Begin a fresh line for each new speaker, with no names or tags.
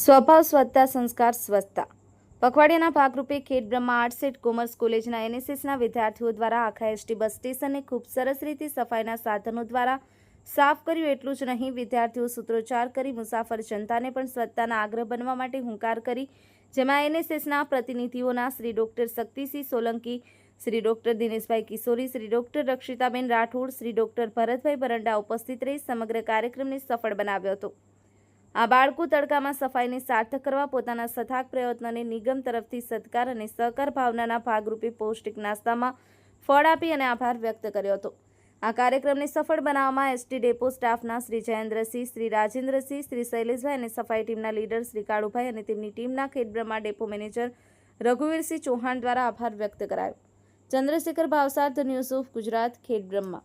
સ્વભાવ સ્વચ્છતા, સંસ્કાર સ્વચ્છતા. પખવાડિયાના ભાગરૂપે ખેડ બ્રહ્મા આર્ટ્સ એન્ડ કોમર્સ કોલેજના એનએસએસના વિદ્યાર્થીઓ દ્વારા આખા એસટી બસ સ્ટેશનને ખૂબ સરસ રીતે સફાઈના સાધનો દ્વારા સાફ કર્યું એટલું જ નહીં, વિદ્યાર્થીઓ સૂત્રોચ્ચાર કરી મુસાફર જનતાને પણ સ્વચ્છતાના આગ્રહ બનવા માટે હુંકાર કરી, જેમાં એનએસએસના પ્રતિનિધિઓના Shri doctor Shaktisinh Solanki, Shri doctor Dineshbhai Kishori, Shri doctor Rakshitaben Rathod, Shri doctor Bharatbhai Baranda ઉપસ્થિત રહી સમગ્ર કાર્યક્રમને સફળ બનાવ્યો હતો. આ બાળકો તડકામાં સફાઈને સાર્થક કરવા પોતાના સથાક પ્રયત્નોને નિગમ તરફથી સત્કાર અને સહકાર ભાવનાના ભાગરૂપે પૌષ્ટિક નાસ્તામાં ફળ આપી અને આભાર વ્યક્ત કર્યો હતો. આ કાર્યક્રમને સફળ બનાવવામાં એસટી ડેપો સ્ટાફના શ્રી જયેન્દ્રસિંહ, શ્રી રાજેન્દ્રસિંહ, શ્રી શૈલેષભાઈ અને સફાઈ ટીમના લીડર શ્રી કાળુભાઈ અને તેમની ટીમના ખેડબ્રહ્મા ડેપો મેનેજર રઘુવીરસિંહ ચૌહાણ દ્વારા આભાર વ્યક્ત કરાયો. Chandrashekhar Bhavsar, the news of Gujarat Khedbrahma